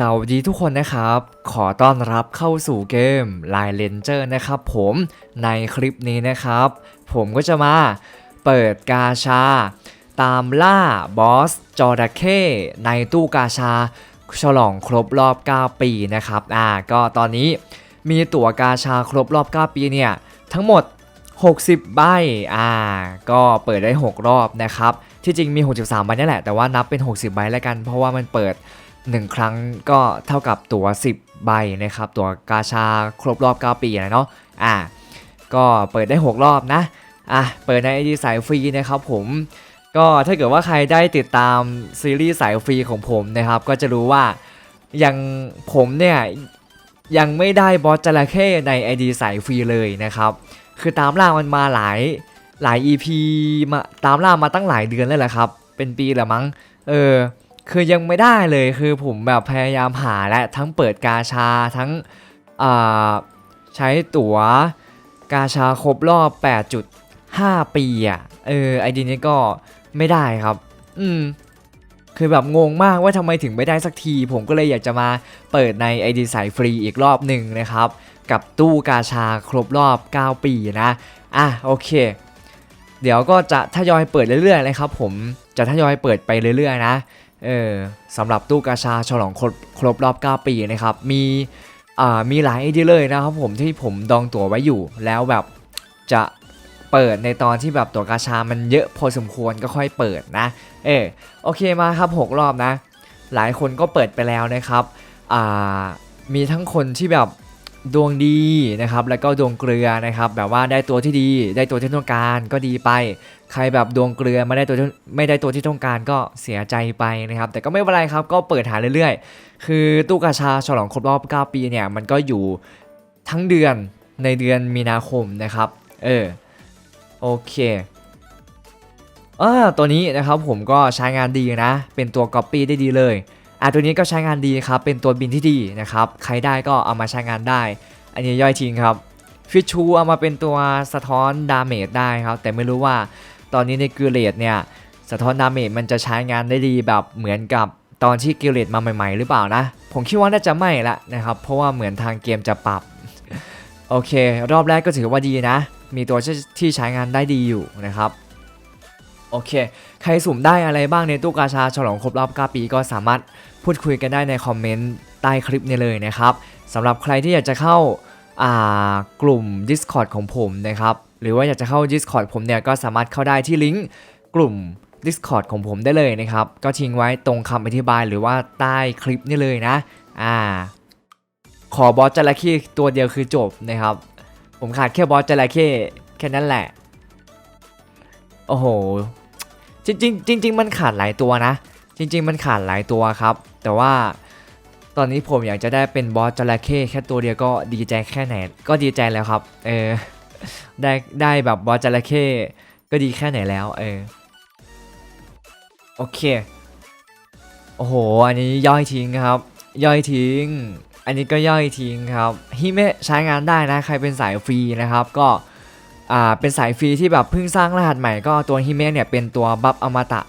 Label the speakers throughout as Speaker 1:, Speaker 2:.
Speaker 1: สวัสดีทุกคนนะครับ ขอต้อนรับเข้าสู่เกม Line Ranger นะครับผมในคลิปนี้นะครับ ผมก็จะมาเปิดกาชา ตามล่าบอสจอร์เข้ในตู้กาชา ฉลองครบรอบ 9 ปีนะครับอ่าก็ตอนนี้มีตั๋วกาชาครบรอบ 9 ปีเนี่ย ทั้งหมด 60 ใบอ่าก็เปิดได้ 6 รอบนะครับ ที่จริงมี 63 ใบนี่แหละแต่ว่านับเป็น 60 ใบแล้วกัน เพราะว่ามันเปิด 1 ครั้งก็เท่ากับตั๋ว 10 ใบนะครับ ตั๋วกาชาครบรอบ 9 ปีนะเนาะอ่าก็เปิดได้ 6 รอบนะอะเปิดในไอดีสายฟรีนะครับผมก็ถ้าเกิดว่าใครได้ติดตามซีรีส์สายฟรีของผมนะครับ ก็จะรู้ว่ายังผมเนี่ยยังไม่ได้บอสจระเข้ใน ID สายฟรีเลยนะครับ คือตามล่ามันมาหลายหลาย EP มาตามล่ามาตั้งหลายเดือนแล้วแหละครับ เป็นปีแล้วมั้ง เออ คือยังไม่ได้เลยคือผมแบบพยายามหาและทั้งเปิดกาชาทั้งใช้ตั๋วกาชาครบรอบ 8.5 ปีอะเออไอดีนี้ก็ไม่ได้ครับ อืมคือแบบงงมากว่าทำไมถึงไม่ได้สักที ผมก็เลยอยากจะมาเปิดใน ID สายฟรีอีกรอบหนึ่งนะครับ กับตู้กาชาครบรอบ 9 ปีนะ อะโอเค เดี๋ยวก็จะทยอยเปิดเรื่อยๆเลยครับผมจะทยอยเปิดไปเรื่อยๆนะ เออสำหรับตู้กาชาฉลองครบครบรอบ 9 ปีนะครับ มีอ่ามีหลายไอเดียเลยนะครับผมที่ผมดองตั๋วไว้อยู่ แล้วแบบจะเปิดในตอนที่แบบตั๋วกาชามันเยอะพอสมควรก็ค่อยเปิดนะ เออโอเคมาครับ 6 รอบนะ หลายคนก็เปิดไปแล้วนะครับอ่ามีทั้งคนที่แบบ ดวงดีนะครับแล้วก็ดวงเกลือนะครับแบบว่าได้ตัวที่ดี ได้ตัวที่ต้องการก็ดีไป ใครแบบดวงเกลือไม่ได้ตัวไม่ได้ตัวที่ต้องการก็เสียใจไปนะครับ แต่ก็ไม่เป็นไรครับก็เปิดหาเรื่อยๆ คือตู้กาชาฉลองครบรอบ 9 ปีเนี่ยมันก็อยู่ทั้งเดือนในเดือนมีนาคมนะครับเออโอเคอ่าตัวนี้นะครับผมก็ใช้งานดีนะ เป็นตัว Copy ได้ดีเลย อะตัวนี้ก็ใช้งานดีครับ เป็นตัวบินที่ดีนะครับ ใครได้ก็เอามาใช้งานได้ อันนี้ย่อยทิ้งครับฟิชชูเอามาเป็นตัวสะท้อนดาเมจได้ครับ แต่ไม่รู้ว่าตอนนี้ในกิเลตเนี่ย สะท้อนดาเมจมันจะใช้งานได้ดีแบบเหมือนกับตอนที่กิเลตมาใหม่ ๆ หรือเปล่านะ ผมคิดว่าน่าจะไม่ละนะครับ เพราะว่าเหมือนทางเกมจะปรับ โอเค รอบแรกก็ถือว่าดีนะ มีตัวที่ใช้งานได้ดีอยู่นะครับโอเค ใครสุ่มได้อะไรบ้างในตู้กาชาฉลองครบรอบ9ปีก็สามารถ พูดคุยกันได้ในคอมเมนต์ใต้คลิปนี้เลยนะครับสำหรับใครที่อยากจะเข้าากลุ่ม Discord ของผมนะครับหรือว่าอยากจะเข้า Discord ผมเนี่ยก็สามารถเข้าได้ที่ลิงก์กลุ่ม Discord ของผมได้เลยนะครับ ก็ทิ้งไว้ตรงคำอธิบายหรือว่าใต้คลิปนี่เลยนะอ่าขอบอสจระเข้ตัวเดียวคือจบนะครับ ผมขาดแค่บอสจระเข้แค่นั้นแหละ โอ้โห จริงๆจริงๆมันขาดหลายตัวนะ จริง ๆ มันขาดหลายตัวครับ แต่ว่าตอนนี้ผมอยากจะได้เป็นบอสจระเข้แค่ตัวเดียวก็ดีใจแค่ไหน ก็ดีใจแล้วครับ เออ ได้ได้แบบบอสจระเข้ก็ดีแค่ไหนแล้วเออ โอเค โอ้โห อันนี้ย่อยทิ้งครับ ย่อยทิ้ง อันนี้ก็ย่อยทิ้งครับฮิเมะใช้งานได้นะใครเป็นสายฟรีนะครับ ก็อ่าเป็นสายฟรีที่แบบเพิ่งสร้างรหัสใหม่ก็ตัวฮิเมะเนี่ยเป็นตัวบัฟอมตะ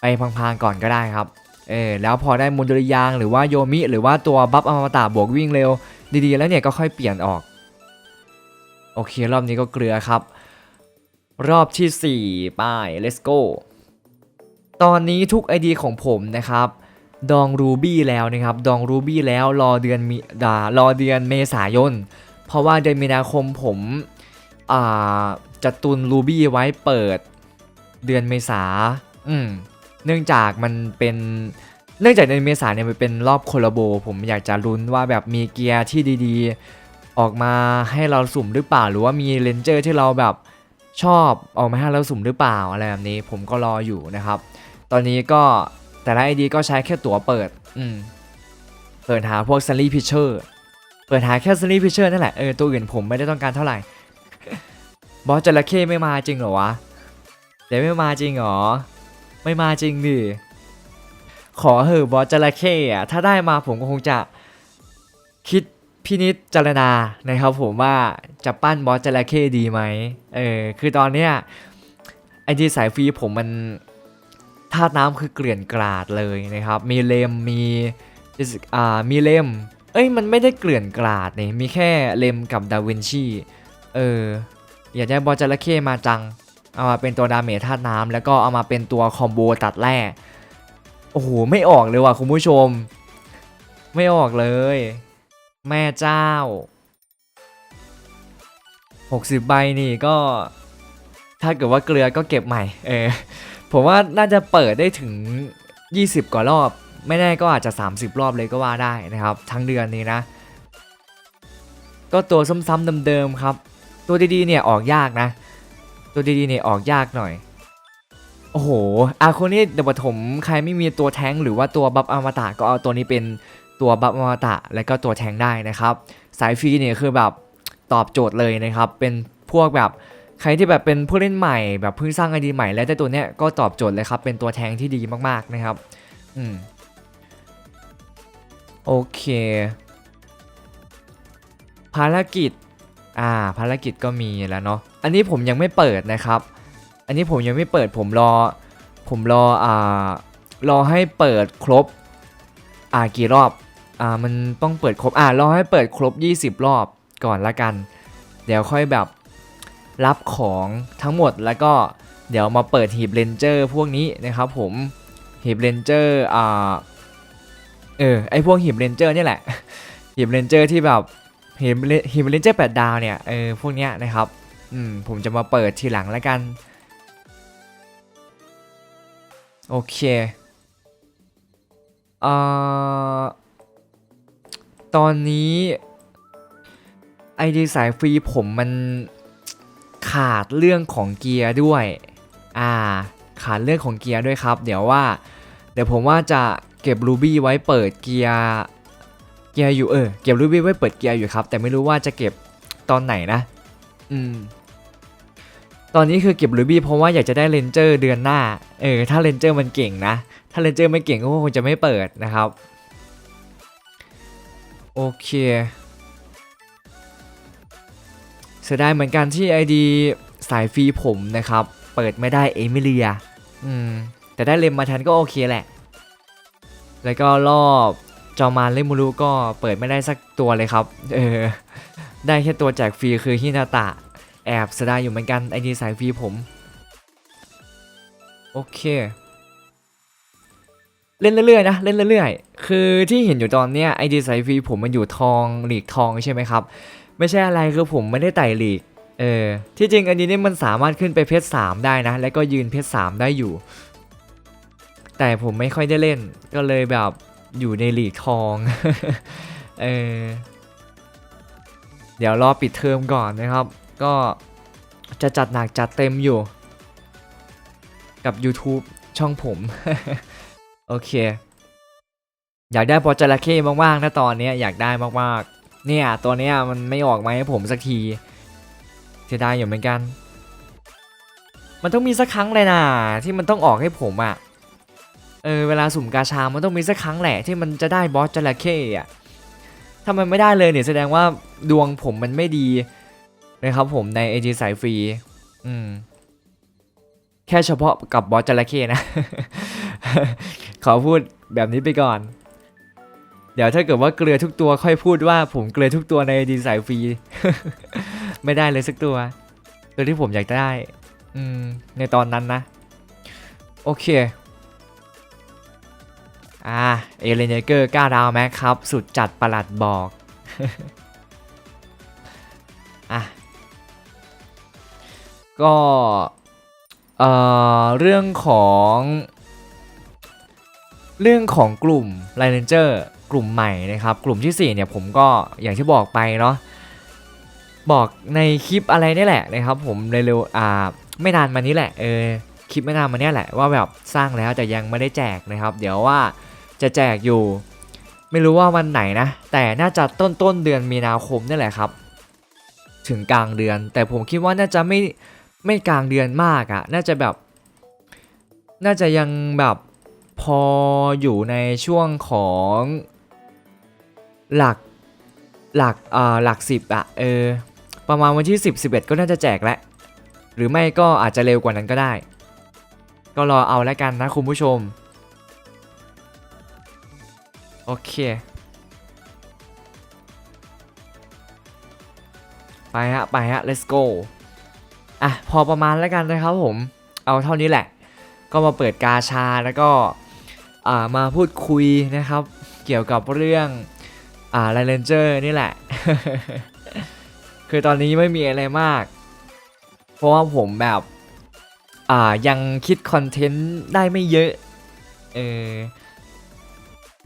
Speaker 1: ไปพังๆก่อนก็ได้ครับเออแล้วพอได้มุนดุริยางหรือว่าโยมิหรือว่าตัวบัฟอมตะบวกวิ่งเร็ว ดีๆ แล้วเนี่ยก็ค่อยเปลี่ยนออกโอเครอบนี้ก็เกลือครับ รอบที่4ไป้าย let's go ตอนนี้ทุก ID ของผมนะครับดองรูบี้แล้วนะครับดองรูบี้แล้วรอเดือนมีดารอเดือนเมษายน เพราะว่าเดือนมีนาคมผมจะตุนรูบี้ไว้เปิดเดือนเมษาอืม เนื่องจากมันเป็นเนื่องจากเดือนเมษาเนี่ยมันเป็นรอบโคลาโบ ผมอยากจะลุ้นว่าแบบมีเกียร์ที่ดีๆ ออกมาให้เราสุ่มหรือเปล่า หรือว่ามีเลนเจอร์ที่เราแบบชอบออกมาให้เราสุ่มหรือเปล่าอะไรแบบนี้ผมก็รออยู่นะครับ ตอนนี้ก็แต่ละ ID ก็ใช้แค่ตั๋วเปิด อืมเปิดหาพวกซันลี่พิเชอร์เปิดหาแค่ซันลี่พิเชอร์นั่นแหละเออตัวอื่นผมไม่ได้ต้องการเท่าไหร่บอสจระเข้ไม่มาจริงเหรอวะเดี๋ยวไม่มาจริงเหรอ ไม่มาจริงดิขอเหอะบอสจระเข้อะถ้าได้มาผมก็คงจะคิดพินิจจารณานะครับผมว่าจะปั้นบอสจระเข้ดีไหมเออคือตอนเนี้ยไอที่สายฟรีผมมันธาตุน้ำคือเกลื่อนกลาดเลยนะครับ มีเลมมีอ่ามีเลมเอ้ยมันไม่ได้เกลื่อนกลาดนี่มีแค่เลมกับดาวินชีเอออยากได้บอลจระเข้มาจัง เอามาเป็นตัวดาเมจธาตุน้ำแล้วก็เอามาเป็นตัวคอมโบตัดแร่โอ้โหไม่ออกเลยว่ะคุณผู้ชม ไม่ออกเลย แม่เจ้า 60 ใบนี่ก็ ถ้าเกิดว่าเกลือก็เก็บใหม่เออผมว่าน่าจะเปิดได้ถึง 20 กว่ารอบ ไม่แน่ก็อาจจะ 30 รอบเลยก็ว่าได้นะครับ ทั้งเดือนนี้นะ ก็ตัวซ้ำๆเดิมๆครับ ตัวดีๆเนี่ยออกยากนะ ตัวดีๆเนี่ยออกยากหน่อย โอ้โห อาคนนี้เดี๋ยวปฐมใครไม่มีตัวแท้งหรือว่าตัวบัฟอมตะก็เอาตัวนี้เป็นตัวบัฟอมตะแล้วก็ตัวแท้งได้นะครับ สายฟรีเนี่ยคือแบบตอบโจทย์เลยนะครับ เป็นพวกแบบใครที่แบบเป็นผู้เล่นใหม่แบบเพิ่งสร้างไอดีใหม่แล้วได้ตัวเนี้ยก็ตอบโจทย์เลยครับเป็นตัวแทงที่ดีมากๆนะครับ อืมโอเค ภารกิจ อ่า ภารกิจก็มีแล้วเนาะ อันนี้ผมยังไม่เปิดนะครับ อันนี้ผมยังไม่เปิดผมรอ ผมรออ่ารอให้เปิดครบ อ่ากี่รอบ อ่ามันต้องเปิดครบ อ่ารอให้เปิดครบ 20 รอบก่อนละกัน เดี๋ยวค่อยแบบรับของทั้งหมดแล้วก็เดี๋ยวมาเปิดหีบเลนเจอร์พวกนี้นะครับผมหีบเลนเจอร์อ่าเออไอพวกหีบเลนเจอร์นี่แหละหีบเลนเจอร์ที่แบบ หีบเลหีบเลนเจอร์แปดดาวเนี่ยเออพวกเนี้ยนะครับอืมผมจะมาเปิดทีหลังแล้วกัน โอเคเอ่อตอนนี้ไอดีสายฟรีผมมันขาดเรื่องของเกียร์ด้วย อ่า ขาดเรื่องของเกียร์ด้วยครับ เดี๋ยวว่า เดี๋ยวผมว่าจะเก็บรูบี้ไว้เปิดเกียร์ กียร์อยู่เออเก็บรูบี้ไว้เปิดเกียร์อยู่ครับ แต่ไม่รู้ว่าจะเก็บตอนไหนนะ อืม ตอนนี้คือเก็บรูบี้เพราะว่าอยากจะได้เลนเจอร์เดือนหน้า เออ ถ้าเลนเจอร์มันเก่งนะ ถ้าเลนเจอร์ไม่เก่งก็คงจะไม่เปิดนะครับ โอเคเสียดายเหมือนกันที่ ID สายฟรีผมนะครับ เปิดไม่ได้เอมิเลีย อืม แต่ได้เลมมาแทนก็โอเคแหละ แล้วก็รอบ จอมานเลมูรุก็เปิดไม่ได้สักตัวเลยครับ เออ ได้แค่ตัวแจกฟรีคือฮินาตะ แอบเสียดายอยู่เหมือนกันไอดีสายฟรีผม โอเค เล่นเรื่อยๆนะ เล่นเรื่อยๆ คือที่เห็นอยู่ตอนเนี้ยไอดีสายฟรีผมมันอยู่ทองหลีกทองใช่ไหมครับ ไม่ใช่อะไรคือผมไม่ได้ไต่หลีก เออ ที่จริงอันนี้นี่มันสามารถขึ้นไปเพชรสามได้นะ แล้วก็ยืนเพชรสามได้อยู่ แต่ผมไม่ค่อยได้เล่น ก็เลยแบบ อยู่ในหลีกทอง เออ เดี๋ยวรอปิดเทอมก่อนนะครับ ก็จะจัดหนักจัดเต็มอยู่ กับ YouTube ช่องผม โอเค อยากได้บอลจระเข้มากๆนะตอนนี้อยากได้มากๆ เนี่ยตัวเนี้ยมันไม่ออกมาให้ผมสักทีเสียดายอยู่เหมือนกัน มันต้องมีสักครั้งเลยนะที่มันต้องออกให้ผมอะ่ะ ออเวลาสุ่มกาชา มันต้องมีสักครั้งแหละที่มันจะได้บอสจระเข้อะถ้ามันไม่ได้เลยเนี่ยแสดงว่าดวงผมมันไม่ดีนะครับผมใน AG สายฟรี อืม แค่เฉพาะกับบอสจระเข้นะ ขอพูดแบบนี้ไปก่อน เดี๋ยวถ้าเกิดว่าเกลือทุกตัวค่อยพูดว่าผมเกลือทุกตัวใน AG สายฟรี ไม่ได้เลยสักตัว ตัวที่ผมอยากได้ อืม ในตอนนั้นนะ โอเค อ่าเอเลนเกอร์ก้าดาวแม็กครับ สุดจัดประหลัดบอก อะ ก็ เอ่อ เรื่องของ เรื่องของกลุ่ม l i n e r กลุ่มใหม่นะครับ กลุ่มที่ 4 เนี่ยผมก็อย่างที่บอกไปเนาะบอกในคลิปอะไรนี่แหละนะครับ ผมเร็วๆอ่าไม่นานมานี้แหละเออคลิปไม่นานมานี้แหละว่าแบบสร้างแล้วแต่ยังไม่ได้แจกนะครับ เดี๋ยวว่า จะแจกอยู่ ไม่รู้ว่าวันไหนนะ แต่น่าจะต้นต้นเดือนมีนาคมนี่แหละครับ ถึงกลางเดือน แต่ผมคิดว่าน่าจะไม่ไม่กลางเดือนมากอะ่ะ น่าจะแบบ น่าจะยังแบบพออยู่ในช่วงของหลักหลักอ่าหลักสิบอะเออประมาณวันที่ 10 11 ก็น่าจะแจกแล้วหรือไม่ก็อาจจะเร็วกว่านั้นก็ได้ ก็รอเอาแล้วกันนะคุณผู้ชม โอเค ไปฮะ ไปฮะ let's go อะ พอประมาณแล้วกันนะครับผม เอาเท่านี้แหละ ก็มาเปิดกาชาแล้วก็อ่ามาพูดคุยนะครับ เกี่ยวกับเรื่องอ่าไลเลนเจอร์นี่แหละ คือตอนนี้ไม่มีอะไรมาก เพราะว่าผมแบบอ่ายังคิดคอนเทนต์ได้ไม่เยอะ เออ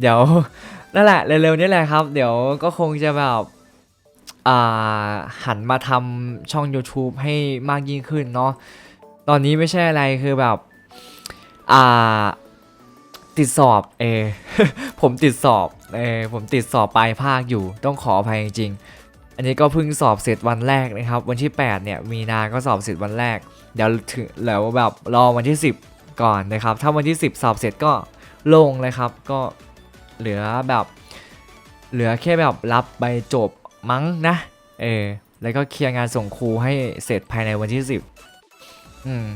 Speaker 1: เดี๋ยวนั่นแหละเร็วๆนี้แหละครับ เดี๋ยวก็คงจะแบบอ่าหันมาทำช่อง YouTube ให้มากยิ่งขึ้นเนาะตอนนี้ไม่ใช่อะไรคือแบบอ่าติดสอบเอผมติดสอบเอผมติดสอบปลายภาคอยู่ต้องขออภัยจริงๆอันนี้ก็เพิ่งสอบเสร็จวันแรกนะครับ วันที่ 8 เนี่ย มีนาก็สอบเสร็จวันแรก เดี๋ยวถึงแล้วแบบรอวันที่ 10 ก่อนนะครับ ถ้าวันที่ 10 สอบเสร็จก็โล่งเลยครับก็ เหลือแบบ เหลือแค่แบบรับใบจบมั้งนะ เออ แล้วก็เคลียร์งานส่งครูให้เสร็จภายในวันที่ 10 อืม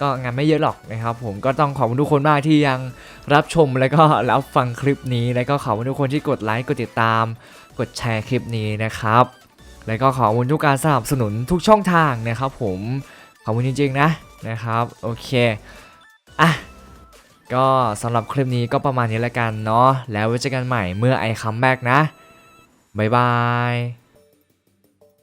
Speaker 1: ก็งานไม่เยอะหรอกนะครับ ผมก็ต้องขอบคุณทุกคนมากที่ยังรับชมแล้วก็รับฟังคลิปนี้ แล้วก็ขอบคุณทุกคนที่กดไลค์กดติดตาม กดแชร์คลิปนี้นะครับ แล้วก็ขอบคุณทุกการสนับสนุนทุกช่องทางนะครับ ผมขอบคุณจริงๆนะนะครับ โอเคอะ ก็สำหรับคลิปนี้ก็ประมาณนี้แล้วกันเนาะแล้วไว้เจอกันใหม่เมื่อไอคัมแบ็กนะ บ๊ายบาย